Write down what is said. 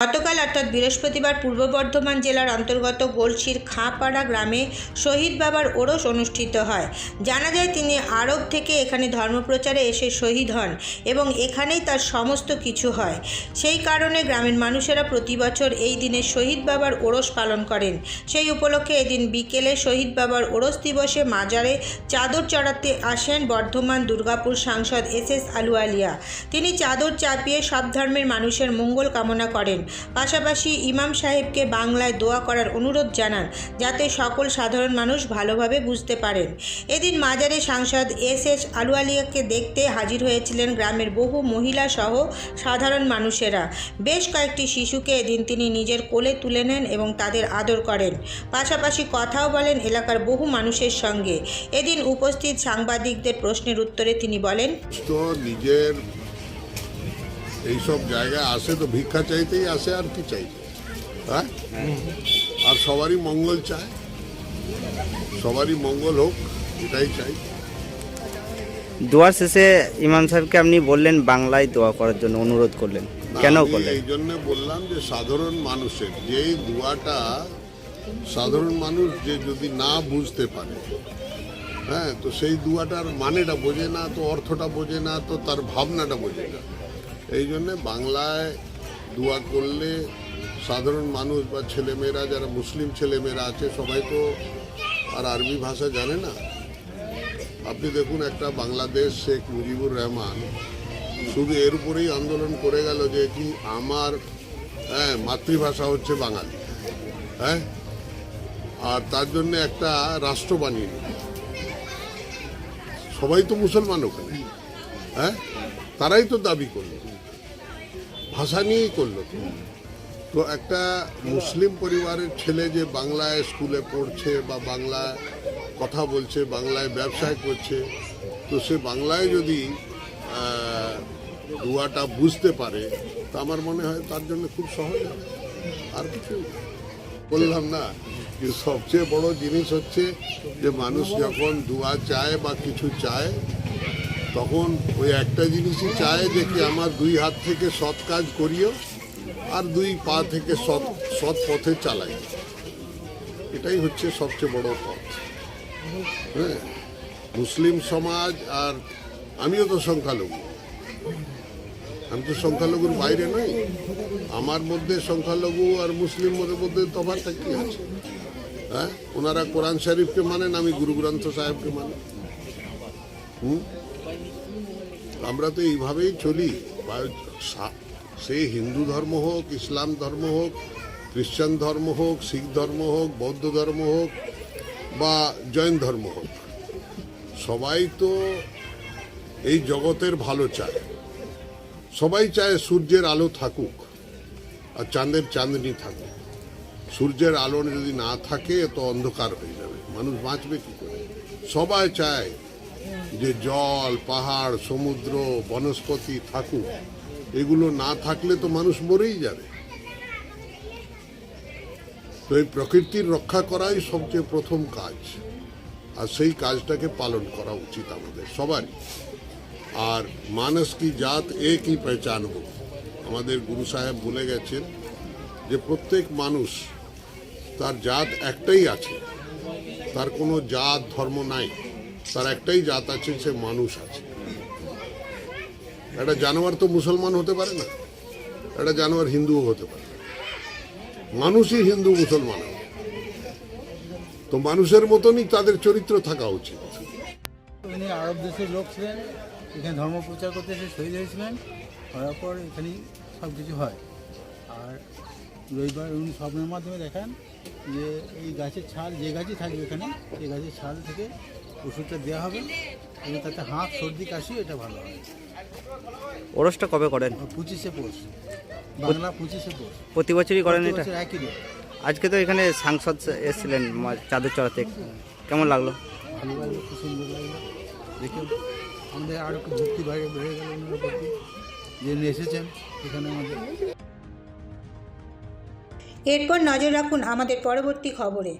গতকাল অর্থাৎ বৃহস্পতিবার পূর্ব বর্ধমান জেলার অন্তর্গত গোলসির খাঁপাড়া গ্রামে শহীদ বাবার ওরস অনুষ্ঠিত হয়। জানা যায়, তিনি আরব থেকে এখানে ধর্মপ্রচারে এসে শহীদ হন এবং এখানেই তার সমস্ত কিছু হয়। সেই কারণে গ্রামের মানুষেরা প্রতি বছর এই দিনে শহীদ বাবার ওরস পালন করেন। সেই উপলক্ষে এদিন বিকেলে শহীদ বাবার ওরস দিবসে মাজারে চাদর চড়াতে আসেন বর্ধমান দুর্গাপুর সাংসদ এস এস আলুয়ালিয়া। তিনি চাদর চাপিয়ে সব ধর্মের মানুষের মঙ্গল কামনা করেন। পাশাপাশি ইমাম সাহেবকে বাংলায় দোয়া করার অনুরোধ জানান, যাতে সকল সাধারণ মানুষ ভালোভাবে বুঝতে পারেন। এদিন মাজারে সাংসদ এস এস আলুয়ালিয়াকে দেখতে হাজির হয়েছিলেন গ্রামের বহু মহিলা সহ সাধারণ মানুষেরা। বেশ কয়েকটি শিশুকে এদিন তিনি নিজের কোলে তুলে নেন এবং তাদের আদর করেন। পাশাপাশি কথাও বলেন এলাকার বহু মানুষের সঙ্গে। এদিন উপস্থিত সাংবাদিকদের প্রশ্নের উত্তরে তিনি বলেন নিজের এইসব জায়গায় আসে তো ভিক্ষা চাইতেই আসে আর কি চাইতে হ্যাঁ? আর সবারই মঙ্গল চায়। সবারই মঙ্গল হোক এটাই চাই। দোয়ার শেষে ইমাম সাহেবকে আপনি বললেন বাংলায় দোয়া করার জন্য অনুরোধ করলেন। কেন করলেন? এই জন্য বললাম যে সাধারণ মানুষের যেই দোয়াটা সাধারণ মানুষ যে যদি না বুঝতে পারে হ্যাঁ তো সেই দুয়াটার মানেটা বোঝে না তো অর্থটা বোঝে না তো তার ভাবনাটা বোঝে না। এই জন্যে বাংলায় দোয়া করলে সাধারণ মানুষ বা ছেলেমেয়েরা, যারা মুসলিম ছেলেমেয়েরা আছে, সবাই তো আর আরবি ভাষা জানে না। আপনি দেখুন একটা বাংলাদেশ শেখ মুজিবুর রহমান শুধু এর উপরেই আন্দোলন করে গেল যে কি আমার হ্যাঁ মাতৃভাষা হচ্ছে বাঙালি হ্যাঁ? আর তার জন্য একটা রাষ্ট্র বানিয়ে সবাই তো মুসলমান ওখানে হ্যাঁ? তারাই তো দাবি করল। ভাষা নিয়েই করল তো। একটা মুসলিম পরিবারের ছেলে যে বাংলায় স্কুলে পড়ছে বা বাংলায় কথা বলছে, বাংলায় ব্যবসায় করছে, তো সে বাংলায় যদি দুয়াটা বুঝতে পারে, তা আমার মনে হয় তার জন্য খুব সহজ আর কিছু বললাম না, যে সবচেয়ে বড় জিনিস হচ্ছে যে মানুষ যখন দুয়া চায় বা কিছু চায় তখন ওই একটা জিনিসই চায় যে কি আমার দুই হাত থেকে সৎ কাজ করিও আর দুই পা থেকে সৎ সৎ পথে চালাই। এটাই হচ্ছে সবচেয়ে বড় পথ। হ্যাঁ? মুসলিম সমাজ আর আমিও তো সংখ্যালঘু। আমি তো সংখ্যালঘুর বাইরে নই। আমার মধ্যে সংখ্যালঘু আর মুসলিমের মধ্যে তফাৎটা কি আছে? হ্যাঁ? ওনারা কোরআন শরীফকে মানেন, আমি গুরু গ্রন্থ সাহেবকে মানি। হুম? আমরা তো এইভাবেই চলি। সে হিন্দু ধর্ম হোক, ইসলাম ধর্ম হোক খ্রিস্টান ধর্ম হোক, শিখ ধর্ম হোক, বৌদ্ধ ধর্ম হোক, বা জৈন ধর্ম হোক, সবাই তো এই জগতের ভালো চায়। সবাই চায় সূর্যের আলো থাকুক আর চাঁদের চাঁদনি থাকুক। সূর্যের আলো যদি না থাকে তো অন্ধকার হয়ে যাবে। মানুষ বাঁচবে কি করে? সবাই চায় যে জল, পাহাড়, সমুদ্র, বনস্পতি থাকুক, এগুলো না থাকলে তো মানুষ মরেই যাবে। তো এই প্রকৃতির রক্ষা করাই সবচেয়ে প্রথম কাজ। আর সেই কাজটাকে পালন করা উচিত আমাদের সবারই। আর মানস কি জাত একই পেহচান হোক আমাদের গুরু সাহেব বলে গেছেন যে প্রত্যেক মানুষ, তার জাত একটাই আছে। তার কোনো জাত, ধর্ম নাই। তার একটাই জাত আছে, সে মানুষ আছে। একটা জানোয়ার তো মুসলমান হতে পারে না, একটা জানোয়ার হিন্দুও হতে পারে মানুষই হিন্দু, মুসলমান। তো মানুষের মতনই তাদের চরিত্র থাকা উচিত। উনি আরব দেশের লোক ছিলেন, এখানে ধর্ম প্রচার করতে এসে শহীদ হয়েছিলেন হওয়ার পর এখানেই সব কিছু হয়। আর রবিবার উনি স্বপ্নের মাধ্যমে দেখান যে এই গাছের ছাল, যে গাছই থাকবে এখানে সেই গাছের ছাল থেকে ওষুধটা দেওয়া হবে। এবং তাতে হাঁক সর্দি কাশি এটা ভালো হয় ওরসটা কবে করেন? পঁচিশে পৌষ। বাংলা পঁচিশে পৌষ। প্রতি বছরই করেন এটা? একই রেট আজকে তো এখানে সাংসদ এসেছিলেন চাদর চড়াতে কেমন লাগল? ভালো লাগল খুব সুন্দর লাগল। দেখুন আমাদের আরও একটু ভক্তি বাইরে বেড়ে গেল ওনার প্রতি। যে এসেছেন এখানে আমাদের এরপর নজর রাখুন আমাদের পরবর্তী খবরে।